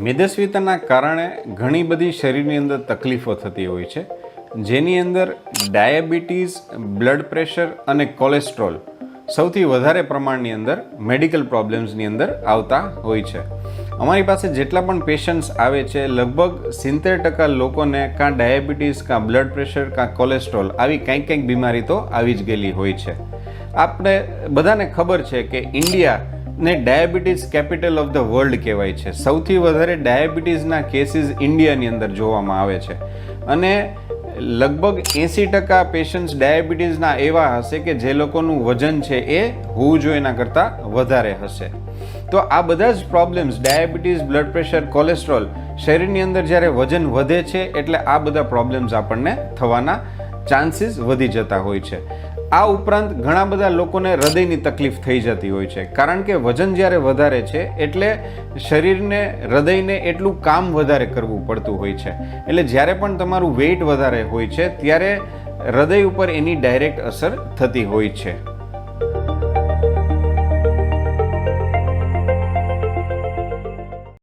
મેદસ્વીતાના કારણે ઘણી બધી શરીરની અંદર તકલીફો થતી હોય છે. જેની અંદર ડાયાબિટીસ, બ્લડ પ્રેશર અને કોલેસ્ટ્રોલ સૌથી વધારે પ્રમાણની અંદર મેડિકલ પ્રોબ્લેમ્સની અંદર આવતા હોય છે. અમારી પાસે જેટલા પણ પેશન્ટ્સ આવે છે, લગભગ સિત્તેર ટકા લોકોને કાં ડાયાબિટીસ, કાં બ્લડ પ્રેશર, કાં કોલેસ્ટ્રોલ આવી કંઈક કંઈક બીમારી તો આવી જ ગયેલી હોય છે. આપણે બધાને ખબર છે કે ઇન્ડિયા ને diabetes capital of the world કહેવાય છે. સૌથી વધારે ડાયાબિટીસના કેસીસ ઇન્ડિયાની અંદર જોવામાં આવે છે. અને લગભગ એંસી ટકા પેશન્ટ્સ ડાયાબિટીસના એવા હશે કે જે લોકોનું વજન છે એ હોવું જોઈએ એના કરતાં વધારે હશે. તો આ બધા જ problems diabetes blood pressure cholesterol શરીરની અંદર જ્યારે વજન વધે છે, એટલે આ બધા પ્રોબ્લેમ્સ આપણને થવાના ચાન્સીસ વધી જતા હોય છે. આ ઉપરાંત ઘણા બધા લોકોને હૃદયની તકલીફ થઈ જતી હોય છે. કારણ કે વજન જ્યારે વધારે છે, એટલે શરીરને, હૃદયને એટલું કામ વધારે કરવું પડતું હોય છે. એટલે જ્યારે પણ તમારું વેઇટ વધારે હોય છે, ત્યારે હૃદય ઉપર એની ડાયરેક્ટ અસર થતી હોય છે.